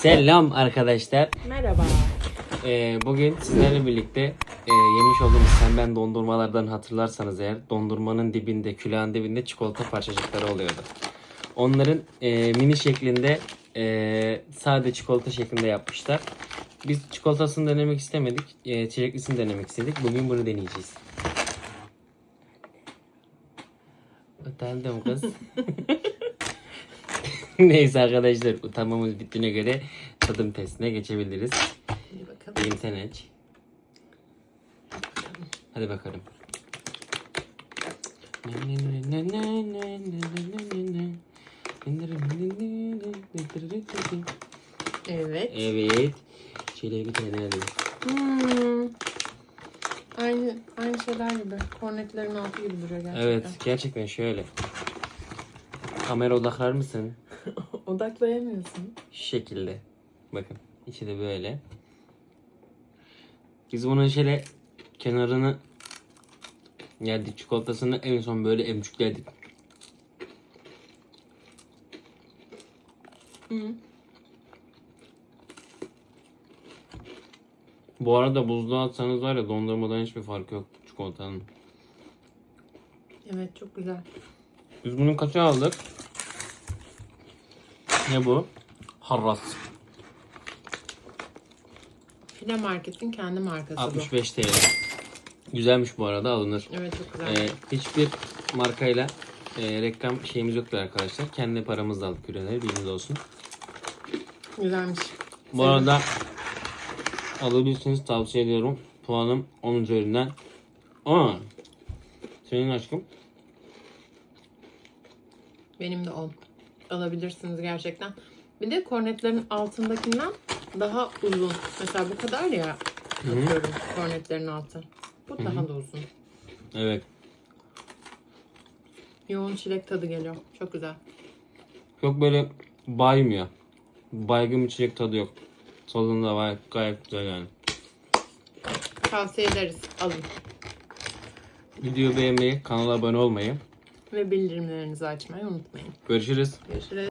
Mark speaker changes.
Speaker 1: Selam arkadaşlar.
Speaker 2: Merhaba.
Speaker 1: Ee, bugün sizlerle birlikte e, yemiş olduğumuz sen ben dondurmalardan hatırlarsanız eğer dondurmanın dibinde, külahın dibinde çikolata parçacıkları oluyordu. Onların e, mini şeklinde e, sade çikolata şeklinde yapmışlar. Biz çikolatasını denemek istemedik. E, çileklisini denemek istedik. Bugün bunu deneyeceğiz. Utandım kız. Neyse arkadaşlar utanmamız bittiğine göre tadım testine geçebiliriz.
Speaker 2: Hadi bakalım.
Speaker 1: Bilim sen aç. Hadi bakalım.
Speaker 2: Evet.
Speaker 1: Evet. Şöyle bir tane alayım.
Speaker 2: Hmm. Aynı aynı şeyler gibi. Kornetlerin altı gibi duruyor gerçekten.
Speaker 1: Evet gerçekten şöyle. Kamera odaklar mısın?
Speaker 2: Odaklayamıyorsun.
Speaker 1: Şu şekilde. Bakın içi de böyle. Biz bunun şöyle kenarını yerdik çikolatasını en son böyle emcükledik.
Speaker 2: Hı.
Speaker 1: Bu arada buzluğa atsanız var ya dondurmadan hiçbir farkı yok çikolatanın.
Speaker 2: Evet çok güzel.
Speaker 1: Biz bunun kaça aldık? Ne bu? Harras.
Speaker 2: File Market'in kendi markası
Speaker 1: 65 TL. Güzelmiş bu arada alınır.
Speaker 2: bu. Evet çok güzel.
Speaker 1: Ee, hiçbir markayla e, reklam şeyimiz yoktu arkadaşlar. Kendi paramızla aldık ürünleri bilginiz olsun.
Speaker 2: Güzelmiş.
Speaker 1: Bu
Speaker 2: Senin-
Speaker 1: arada alabilirsiniz tavsiye ediyorum. Puanım 10 üzerinden 10. Senin aşkım?
Speaker 2: Benim de 10. Alabilirsiniz gerçekten. Bir de kornetlerin altındakinden daha uzun. Mesela bu kadar ya. Atıyorum kornetlerin altı. Bu daha da uzun.
Speaker 1: Evet.
Speaker 2: Yoğun çilek tadı geliyor. Çok güzel.
Speaker 1: Çok böyle baymıyor. Baygın bir çilek tadı yok. Tadında var gayet güzel yani.
Speaker 2: Tavsiye ederiz. Alın.
Speaker 1: Videoyu beğenmeyi, kanala abone olmayı.
Speaker 2: Ve bildirimlerinizi açmayı unutmayın.
Speaker 1: Görüşürüz.
Speaker 2: Görüşürüz.